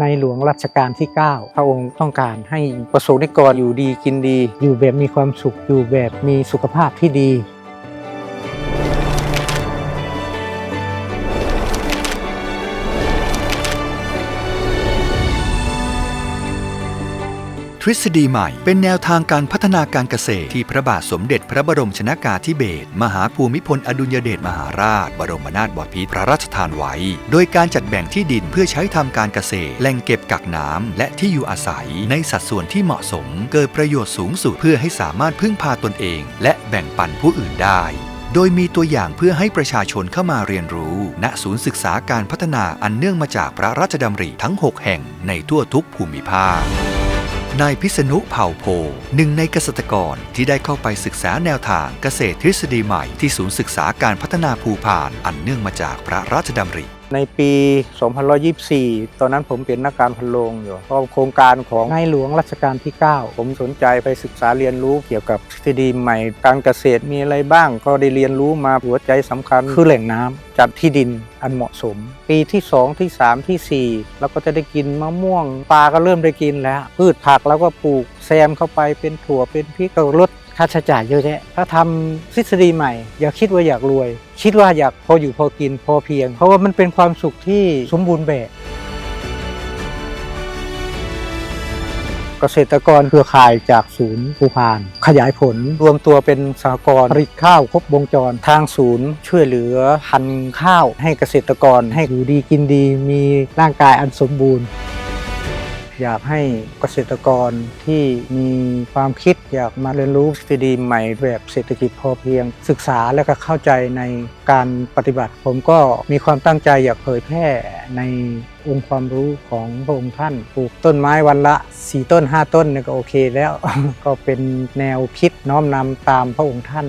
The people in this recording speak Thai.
ในหลวงรัชกาลที่ 9 พระองค์ต้องการให้ประสบนิกรอยู่ดีกินดี อยู่แบบมีความสุขอยู่แบบมีสุขภาพที่ดี ทฤษฎีใหม่ เป็นแนวทางการพัฒนาการเกษตร ที่พระบาทสมเด็จพระบรมชนากาธิเบศรมหาภูมิพลอดุลยเดชมหาราช บรมนาถบพิตรพระราชทานไว้ โดยการจัดแบ่งที่ดินเพื่อใช้ทำการเกษตรแหล่งเก็บกักน้ำและที่อยู่อาศัยในสัดส่วนที่เหมาะสม เกิดประโยชน์สูงสุดเพื่อให้สามารถพึ่งพาตนเอง และแบ่งปันผู้อื่นได้โดยมีตัวอย่างเพื่อให้ประชาชนเข้ามาเรียนรู้ ณ ศูนย์ศึกษาการพัฒนาอันเนื่องมาจากพระราชดำริทั้ง 6 แห่งในทั่วทุกภูมิภาค นายพิษณุเผ่าโพหนึ่งในเกษตรกรที่ได้เข้าไปศึกษาแนวทางเกษตรทฤษฎีใหม่ที่ศูนย์ศึกษาการพัฒนาภูพานอันเนื่องมาจากพระราชดำริ ในปี 2124 ตอนนั้นผมเป็นนักการพันโรงอยู่เพราะโครงการของในหลวงรัชกาลที่ 9 ผมสนใจไปศึกษาเรียนรู้เกี่ยวกับทฤษฎีใหม่การเกษตรมีอะไรบ้าง ก็ได้เรียนรู้มาหัวใจสำคัญ คือแหล่งน้ำจัดที่ดินอันเหมาะสม ปีที่ 2 ที่ 3 ทีสี่4เราก็จะได้กินมะม่วงปลาก็เริ่มได้กินแล้ว พืชผักเราก็ปลูกแซมเข้าไปเป็นถั่วเป็นพริกก็ลด ค่าใช้จ่ายเยอะแยะ ถ้าทำทฤษฎีใหม่ อย่าคิดว่าอยากรวย คิดว่าอยากพออยู่พอกินพอเพียง เพราะว่ามันเป็นความสุขที่สมบูรณ์แบบเกษตรกรเครือข่ายจากศูนย์ภูพาน ขยายผลรวมตัวเป็นสหกรณ์ผลิตข้าวครบวงจร ทางศูนย์ช่วยเหลือพันข้าวให้เกษตรกรให้อยู่ดีกินดี มีร่างกายอันสมบูรณ์ อยากให้เกษตรกรที่มีความคิดอยากมาเรียนรู้ทฤษฎีใหม่แบบเศรษฐกิจพอเพียง ศึกษาและก็เข้าใจในการปฏิบัติ ผมก็มีความตั้งใจอยากเผยแพร่ในองค์ความรู้ของพระองค์ท่านปลูกต้นไม้วันละ 4 ต้น 5 ต้นนี่ก็โอเคแล้ว ก็เป็นแนวคิดน้อมนำตามพระองค์ท่าน